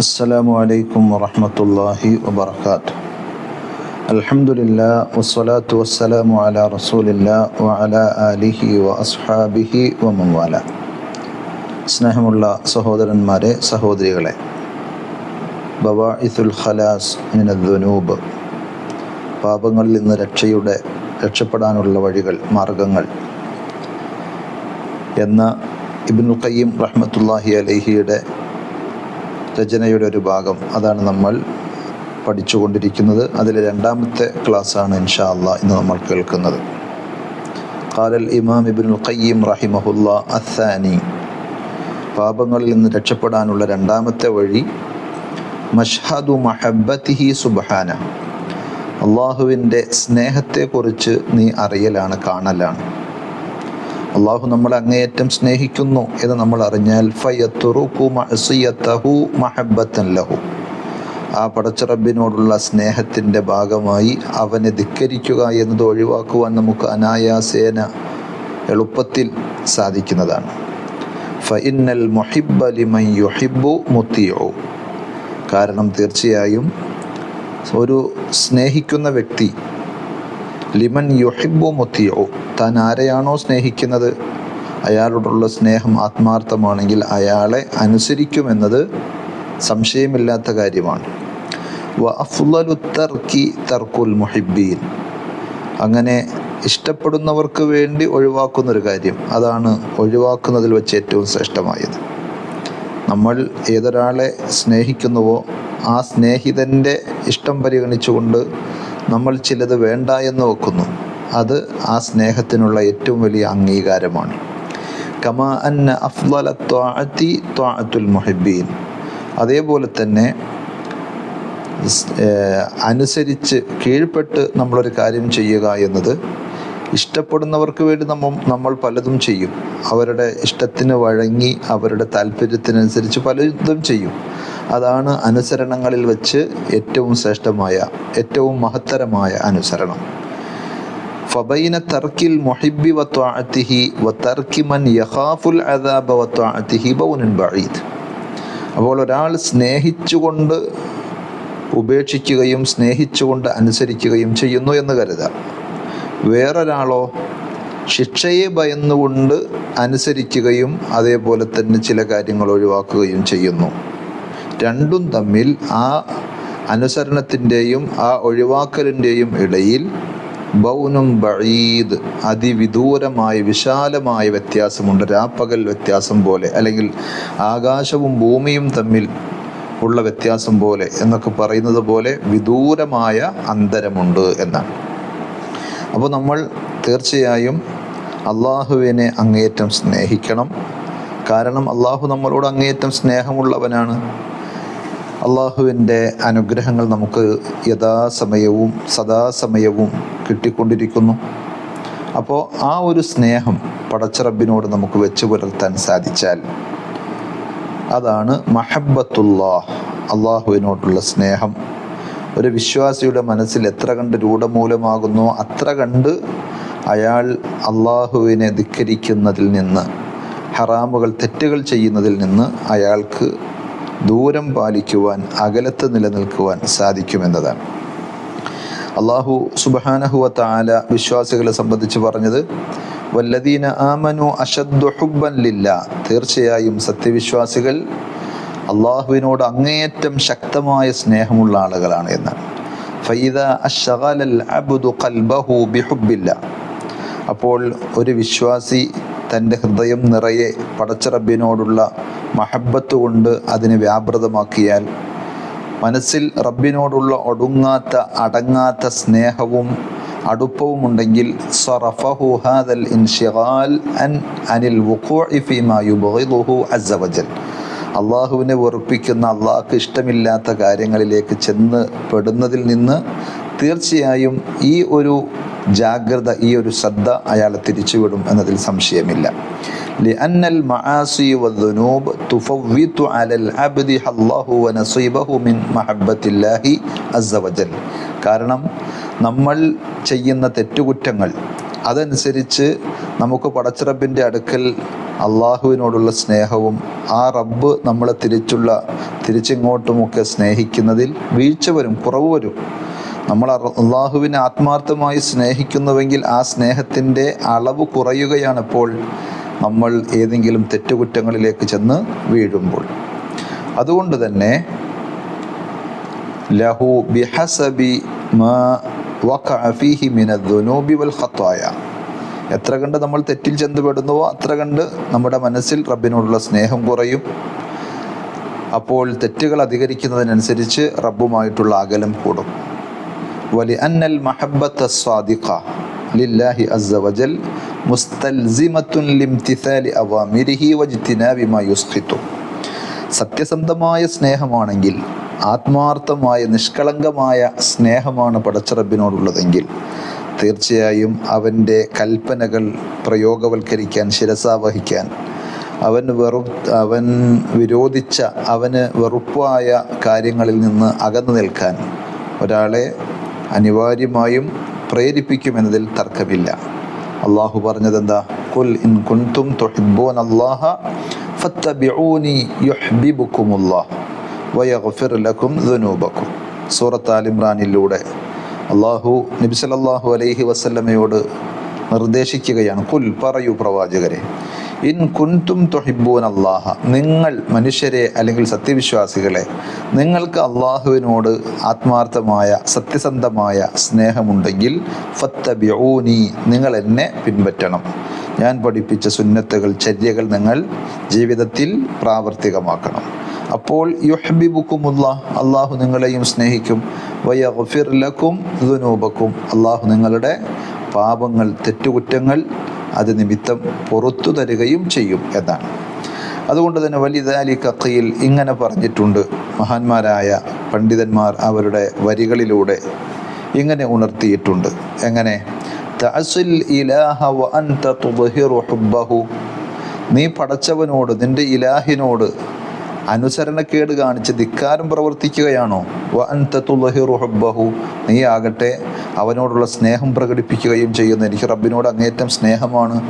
السلام عليكم ورحمة الله وبركاته الحمد لله والصلاة والسلام على رسول الله وعلى آله وأصحابه ومن والاه സ്നേഹമുള്ള സഹോദരന്മാരെ സഹോദരികളെ ബവാഇസുൽ ഖലാസ് മിനദ്ദുനൂബ് പാപങ്ങളിൽ നിന്ന് രക്ഷയുടെ രക്ഷപ്പെടാനുള്ള വഴികൾ മാർഗങ്ങൾ എന്ന ഇബ്നുൽ ഖയ്യിം റഹ്മത്തുല്ലാഹി അലഹിയുടെ രചനയുടെ ഒരു ഭാഗം അതാണ് നമ്മൾ പഠിച്ചുകൊണ്ടിരിക്കുന്നത്. അതിലെ രണ്ടാമത്തെ ക്ലാസ്സാണ് ഇൻഷാ അള്ളാഹ് ഇന്ന് നമ്മൾ കേൾക്കുന്നത്. കാലൽ ഇമാം ഇബിൻ ഖയ്യിം റഹിമഹുല്ല അസാനി പാപങ്ങളിൽ നിന്ന് രക്ഷപ്പെടാനുള്ള രണ്ടാമത്തെ വഴി മഷ്ഹദു മഹബത്തിഹി സുബാന അള്ളാഹുവിന്റെ സ്നേഹത്തെക്കുറിച്ച് നീ അറിയലാണ് കാണലാണ്. അള്ളാഹു നമ്മളെ അങ്ങേയറ്റം സ്നേഹിക്കുന്നു എന്ന് നമ്മൾ അറിഞ്ഞാൽ ലഹു. ആ പടച്ചറബിനോടുള്ള സ്നേഹത്തിന്റെ ഭാഗമായി അവനെ ധിക്കരിക്കുക എന്നത് ഒഴിവാക്കുവാൻ നമുക്ക് അനായാസേന എളുപ്പത്തിൽ സാധിക്കുന്നതാണ്. ഫഇന്നൽ മുഹിബ്ബ ലിമൻ യുഹിബ്ബു മുത്തിയു കാരണം തീർച്ചയായും ഒരു സ്നേഹിക്കുന്ന വ്യക്തി ലിമൻ യുഹിബു മുത്തിയോ താൻ ആരെയാണോ സ്നേഹിക്കുന്നത്? അയാളോടുള്ള സ്നേഹം ആത്മാർത്ഥമാണെങ്കിൽ അയാളെ അനുസരിക്കുമെന്നത് സംശയമില്ലാത്ത കാര്യമാണ്. തർക്കുൽ മുഹിബ്ബീൻ. അങ്ങനെ ഇഷ്ടപ്പെടുന്നവർക്ക് വേണ്ടി ഒഴിവാക്കുന്നൊരു കാര്യം. അതാണ് ഒഴിവാക്കുന്നതിൽ വെച്ച് ഏറ്റവും ശ്രേഷ്ഠമായത്. നമ്മൾ ഏതൊരാളെ സ്നേഹിക്കുന്നുവോ ആ സ്നേഹിതന്റെ ഇഷ്ടം പരിഗണിച്ചുകൊണ്ട് നമ്മൾ ചിലത് വേണ്ട എന്ന് വെക്കുന്നു. അത് ആ സ്നേഹത്തിനുള്ള ഏറ്റവും വലിയ അംഗീകാരമാണ്. കമാ അന്ന അഫ്ലല ത്വാഅത്തി ത്വാഅത്തുൽ മുഹിബീൻ അതേപോലെ തന്നെ അനുസരിച്ച് കീഴ്പ്പെട്ട് നമ്മളൊരു കാര്യം ചെയ്യുക എന്നത് ഇഷ്ടപ്പെടുന്നവർക്ക് വേണ്ടി നമ്മൾ നമ്മൾ പലതും ചെയ്യും. അവരുടെ ഇഷ്ടത്തിന് വഴങ്ങി അവരുടെ താല്പര്യത്തിനനുസരിച്ച് പലതും ചെയ്യും. അതാണ് അനുസരണങ്ങളിൽ വെച്ച് ഏറ്റവും ശ്രേഷ്ഠമായ ഏറ്റവും മഹത്തരമായ അനുസരണം. ഫബൈന തർക്കിൽ മൊഹിബി വത്വാഅത്തിഹി വ മൻ യഖാഫുൽ അദാബ വത്വാഅത്തിഹി ബൗനൻ ബഈദ്. അപ്പോൾ ഒരാൾ സ്നേഹിച്ചുകൊണ്ട് ഉപേക്ഷിക്കുകയും സ്നേഹിച്ചുകൊണ്ട് അനുസരിക്കുകയും ചെയ്യുന്നു എന്ന് കരുതാം വേറൊരാളോ ശിക്ഷയെ ഭയന്നുകൊണ്ട് അനുസരിക്കുകയും അതേപോലെ തന്നെ ചില കാര്യങ്ങൾ ഒഴിവാക്കുകയും ചെയ്യുന്നു. രണ്ടും തമ്മിൽ ആ അനുസരണത്തിന്റെയും ആ ഒഴിവാക്കലിന്റെയും ഇടയിൽ ബൗനും ബഴീദ് അതിവിദൂരമായ വിശാലമായ വ്യത്യാസമുണ്ട്. രാപ്പകൽ വ്യത്യാസം പോലെ അല്ലെങ്കിൽ ആകാശവും ഭൂമിയും തമ്മിൽ ഉള്ള വ്യത്യാസം പോലെ എന്നൊക്കെ പറയുന്നത് പോലെ വിദൂരമായ അന്തരമുണ്ട് എന്നാണ്. അപ്പോൾ നമ്മൾ തീർച്ചയായും അള്ളാഹുവിനെ അങ്ങേയറ്റം സ്നേഹിക്കണം. കാരണം അള്ളാഹു നമ്മളോട് അങ്ങേയറ്റം സ്നേഹമുള്ളവനാണ്. അള്ളാഹുവിന്റെ അനുഗ്രഹങ്ങൾ നമുക്ക് യഥാസമയവും സദാസമയവും കിട്ടിക്കൊണ്ടിരിക്കുന്നു. അപ്പോൾ ആ ഒരു സ്നേഹം പടച്ചറബിനോട് നമുക്ക് വെച്ചു പുലർത്താൻ സാധിച്ചാൽ അതാണ് മഹബത്തുല്ലാ അള്ളാഹുവിനോടുള്ള സ്നേഹം. ഒരു വിശ്വാസിയുടെ മനസ്സിൽ എത്ര കണ്ട് രൂഢമൂലമാകുന്നു അത്ര കണ്ട് അയാൾ അള്ളാഹുവിനെ ധിക്കരിക്കുന്നതിൽ നിന്ന് ഹറാമുകൾ തെറ്റുകൾ ചെയ്യുന്നതിൽ നിന്ന് അയാൾക്ക് ദൂരം പാലിക്കുവാൻ അകലത്ത് നിലനിൽക്കുവാൻ സാധിക്കുമെന്നതാണ്. അള്ളാഹു സുബാനഹുവ താല വിശ്വാസികളെ സംബന്ധിച്ച് പറഞ്ഞത് വല്ലദീന ആമനു അഷദ്ദു ഹുബ്ബൻ ലില്ല. തീർച്ചയായും സത്യവിശ്വാസികൾ അള്ളാഹുവിനോട് അങ്ങേയറ്റം ശക്തമായ സ്നേഹമുള്ള ആളുകളാണ് എന്നാണ് ഫൈദ ഖൽബഹു ബിഹുബില്ല അപ്പോൾ ഒരു വിശ്വാസി തന്റെ ഹൃദയം നിറയെ പടച്ചറബിനോടുള്ള മഹബത്ത് കൊണ്ട് അതിനെ വ്യാപൃതമാക്കിയാൽ മനസ്സിൽ റബ്ബിനോടുള്ള ഒടുങ്ങാത്ത അടങ്ങാത്ത സ്നേഹവും അടുപ്പവും ഉണ്ടെങ്കിൽ അനിൽ വുഖൂഇ ഫീമാ യുബ്ഗിദുഹു അസ്സ വജൽ അള്ളാഹുവിനെ വെറുപ്പിക്കുന്ന അള്ളാഹ്ക്ക് ഇഷ്ടമില്ലാത്ത കാര്യങ്ങളിലേക്ക് ചെന്ന് പെടുന്നതിൽ നിന്ന് തീർച്ചയായും ഈ ഒരു ജാഗ്രത ഈ ഒരു ശ്രദ്ധ അയാളെ തിരിച്ചുവിടും എന്നതിൽ സംശയമില്ല لأن المعاصي والذنوب تفوت على العبد الله ونصيبه من محبة الله عز وجل കാരണം നമ്മൾ ചെയ്യുന്ന തെറ്റുകുറ്റങ്ങൾ അതനുസരിച്ച് നമുക്ക് പടച്ചിറപ്പിന്റെ അടുക്കൽ അള്ളാഹുവിനോടുള്ള സ്നേഹവും ആ റബ്ബ് നമ്മളെ തിരിച്ചുള്ള തിരിച്ചിങ്ങോട്ടുമൊക്കെ സ്നേഹിക്കുന്നതിൽ വീഴ്ച വരും കുറവ് വരും. നമ്മൾ അള്ളാഹുവിനെ ആത്മാർത്ഥമായി സ്നേഹിക്കുന്നുവെങ്കിൽ ആ സ്നേഹത്തിന്റെ അളവ് കുറയുകയാണിപ്പോൾ നമ്മൾ ഏതെങ്കിലും തെറ്റുകുറ്റങ്ങളിലേക്ക് ചെന്ന് വീഴുമ്പോൾ. അതുകൊണ്ട് തന്നെ ലഹു ബിഹസബി മാ എത്ര കണ്ട് നമ്മൾ തെറ്റിൽ ചെന്നുപെടുന്നുവോ അത്ര കണ്ട് നമ്മുടെ മനസ്സിൽ റബ്ബിനോടുള്ള സ്നേഹം കുറയും. അപ്പോൾ തെറ്റുകൾ അധികരിക്കുന്നതിനനുസരിച്ച് റബ്ബുമായിട്ടുള്ള അകലം കൂടും. വലി അന്നൽ മഹബത്ത് സ്വാദിഖ ലില്ലാഹി അസ്സവജൽ മുസ്തൽസിമത്തുൻ ലിംതിസാലി അവാമിരിഹി വജ്തിനാബി മാ യുസ്ഖിതു. സത്യസന്ധമായ സ്നേഹമാണെങ്കിൽ ആത്മാർത്ഥമായ നിഷ്കളങ്കമായ സ്നേഹമാണ് പടച്ചറബിനോടുള്ളതെങ്കിൽ തീർച്ചയായും അവന്റെ കൽപ്പനകൾ പ്രയോഗവൽക്കരിക്കാൻ ശിരസാവഹിക്കാൻ അവൻ വെറു അവൻ വിരോധിച്ച അവന് വെറുപ്പായ കാര്യങ്ങളിൽ നിന്ന് അകന്നു നിൽക്കാൻ ഒരാളെ അനിവാര്യമായും പ്രേരിപ്പിക്കുമെന്നതിൽ തർക്കമില്ല. അള്ളാഹു പറഞ്ഞത് എന്താ കുൽ ഇൻ കുൻതും അള്ളാഹ അല്ലാഹ ഫത്തബിഊനി യുഹ്ബിബുക്കുമുല്ലാഹ് ദുനൂബക്കും. സൂറത്ത് ആലിമ്രാനിലൂടെ അള്ളാഹു നബി സല്ലല്ലാഹു അലൈഹി വസല്ലമയോട് നിർദ്ദേശിക്കുകയാണ്. കുൽ പറയൂ പ്രവാചകരെ ഇൻ കുൻതും തൊഹിബൂൻ അള്ളാഹ നിങ്ങൾ മനുഷ്യരെ അല്ലെങ്കിൽ സത്യവിശ്വാസികളെ നിങ്ങൾക്ക് അള്ളാഹുവിനോട് ആത്മാർത്ഥമായ സത്യസന്ധമായ സ്നേഹമുണ്ടെങ്കിൽ ഫത്തബിഊനി നിങ്ങൾ എന്നെ പിൻപറ്റണം. ഞാൻ പഠിപ്പിച്ച സുന്നത്തുകൾ ചര്യകൾ നിങ്ങൾ ജീവിതത്തിൽ പ്രാവർത്തികമാക്കണം. അപ്പോൾ യുഹബിബുക്കുമുള്ള അള്ളാഹു നിങ്ങളെയും സ്നേഹിക്കും. വയഫിർ ലക്കും ദുനൂബക്കും. അള്ളാഹു നിങ്ങളുടെ പാപങ്ങൾ തെറ്റുകുറ്റങ്ങൾ അത് നിമിത്തം പുറത്തു തരികയും ചെയ്യും എന്നാണ്. അതുകൊണ്ട് തന്നെ വലിയതാലി കക്കയിൽ ഇങ്ങനെ പറഞ്ഞിട്ടുണ്ട്. മഹാന്മാരായ പണ്ഡിതന്മാർ അവരുടെ വരികളിലൂടെ ഇങ്ങനെ ഉണർത്തിയിട്ടുണ്ട്. എങ്ങനെ? ഇലാഹ വ അൻത തുദ്ഹിറു നീ പടച്ചവനോട് നിന്റെ ഇലാഹിനോട് അനുസരണക്കേട് കാണിച്ച് ധിക്കാരം പ്രവർത്തിക്കുകയാണോ? വ അൻത തുദ്ഹിറു ഹുബ്ബഹു. നീ ആകട്ടെ അവനോടുള്ള സ്നേഹം പ്രകടിപ്പിക്കുകയും ചെയ്യുന്നു എനിക്ക് റബ്ബിനോട് അങ്ങേയറ്റം സ്നേഹമാണ്.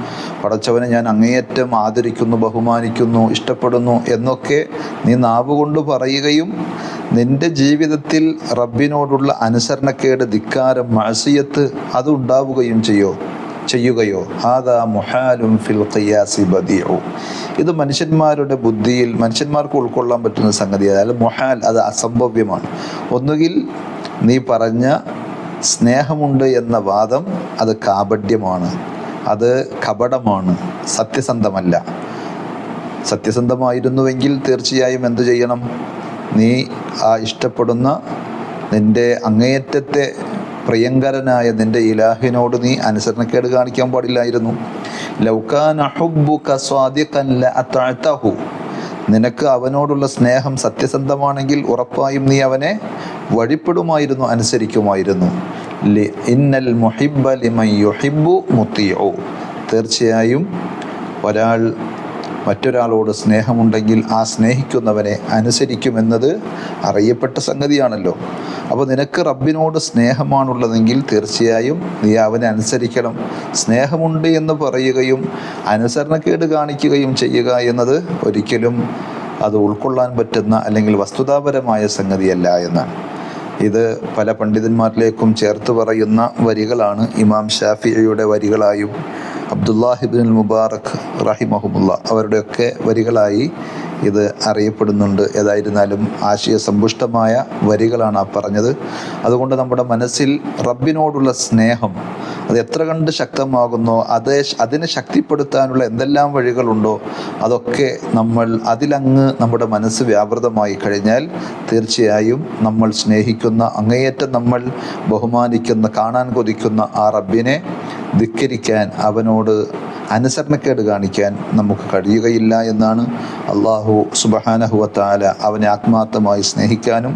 പടച്ചവനെ ഞാൻ അങ്ങേയറ്റം ആദരിക്കുന്നു ബഹുമാനിക്കുന്നു ഇഷ്ടപ്പെടുന്നു എന്നൊക്കെ നീ നാവുകൊണ്ട് പറയുകയും നിന്റെ ജീവിതത്തിൽ റബ്ബിനോടുള്ള അനുസരണക്കേട് ധിക്കാരം മഴസിയത്ത് അത് ഉണ്ടാവുകയും ചെയ്യോ? ചെയ്യുകയോ? ആദാ മുഹാലും ഫിൽ ഖിയാസി ബദിഉ. ഇത് മനുഷ്യന്മാരുടെ ബുദ്ധിയിൽ മനുഷ്യന്മാർക്ക് ഉൾക്കൊള്ളാൻ പറ്റുന്ന സംഗതി അതായത് മുഹാൽ അത് അസംഭവ്യമാണ്. ഒന്നുകിൽ നീ പറഞ്ഞ സ്നേഹമുണ്ട് എന്ന വാദം അത് കാപഡ്യമാണ് അത് കപടമാണ്. സത്യസന്ധമല്ല. സത്യസന്ധമായിരുന്നുവെങ്കിൽ തീർച്ചയായും എന്തു ചെയ്യണം? നീ ആ ഇഷ്ടപ്പെടുന്ന നിന്റെ അങ്ങേയറ്റത്തെ പ്രിയങ്കരനായ നിന്റെ ഇലാഹിനോട് നീ അനുസരണക്കേട് കാണിക്കാൻ പാടില്ലായിരുന്നു. നിനക്ക് അവനോടുള്ള സ്നേഹം സത്യസന്ധമാണെങ്കിൽ ഉറപ്പായും നീ അവനെ വഴിപ്പെടുമായിരുന്നു അനുസരിക്കുമായിരുന്നു. ഇന്നൽ തീർച്ചയായും ഒരാൾ മറ്റൊരാളോട് സ്നേഹമുണ്ടെങ്കിൽ ആ സ്നേഹിക്കുന്നവനെ അനുസരിക്കുമെന്നത് അറിയപ്പെട്ട സംഗതിയാണല്ലോ. അപ്പോൾ നിനക്ക് റബ്ബിനോട് സ്നേഹമാണുള്ളതെങ്കിൽ തീർച്ചയായും നീ അവനെ അനുസരിക്കണം. സ്നേഹമുണ്ട് എന്ന് പറയുകയും അനുസരണക്കേട് കാണിക്കുകയും ചെയ്യുക എന്നത് ഒരിക്കലും അത് ഉൾക്കൊള്ളാൻ പറ്റുന്ന അല്ലെങ്കിൽ വസ്തുതാപരമായ സംഗതിയല്ല എന്നാണ്. ഇത് പല പണ്ഡിതന്മാരിലേക്കും ചേർത്ത് പറയുന്ന വരികളാണ്. ഇമാം ഷാഫിയുടെ വരികളായും അബ്ദുല്ലാഹിബിൻ മുബാറക് റഹിമഹുമുല്ല അവരുടെയൊക്കെ വരികളായി ഇത് അറിയപ്പെടുന്നുണ്ട്. ഏതായിരുന്നാലും ആശയസമ്പുഷ്ടമായ വരികളാണ് ആ പറഞ്ഞത്. അതുകൊണ്ട് നമ്മുടെ മനസ്സിൽ റബ്ബിനോടുള്ള സ്നേഹം അത് എത്ര കണ്ട് ശക്തമാകുന്നോ അത് അതിനെ ശക്തിപ്പെടുത്താനുള്ള എന്തെല്ലാം വഴികളുണ്ടോ അതൊക്കെ നമ്മൾ അതിലങ്ങ് നമ്മുടെ മനസ്സ് വ്യാപൃതമായി കഴിഞ്ഞാൽ തീർച്ചയായും നമ്മൾ സ്നേഹിക്കുന്ന അങ്ങേയറ്റം നമ്മൾ ബഹുമാനിക്കുന്ന കാണാൻ കൊതിക്കുന്ന ആ റബ്ബിനെ ധിക്കരിക്കാൻ അവനോട് അനുസരണക്കേട് കാണിക്കാൻ നമുക്ക് കഴിയുകയില്ല എന്നാണ് അള്ളാഹു സുബഹാനഹുവത്താല അവനെ ആത്മാർത്ഥമായി സ്നേഹിക്കാനും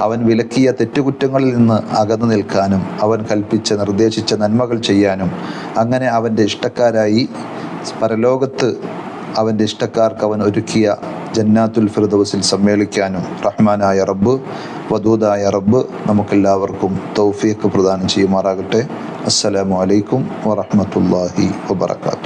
അവൻ വിലക്കിയ തെറ്റുകുറ്റങ്ങളിൽ നിന്ന് അകന്നു നിൽക്കാനും അവൻ കൽപ്പിച്ച നിർദ്ദേശിച്ച നന്മകൾ ചെയ്യാനും അങ്ങനെ അവന്റെ ഇഷ്ടക്കാരായി പരലോകത്ത് അവന്റെ ഇഷ്ടക്കാർക്ക് അവൻ ഒരുക്കിയ ജന്നാത്തുൽ ഫിർദൗസിൽ സമ്മേളിക്കാനും റഹ്മാനായ റബ്ബ് വദൂദായ റബ്ബ് നമുക്കെല്ലാവർക്കും തൗഫീഖ് പ്രദാനം ചെയ്യുമാറാകട്ടെ. അസ്സലാമു അലൈക്കും വറഹ്മത്തുള്ളാഹി വബറകാതുഹു.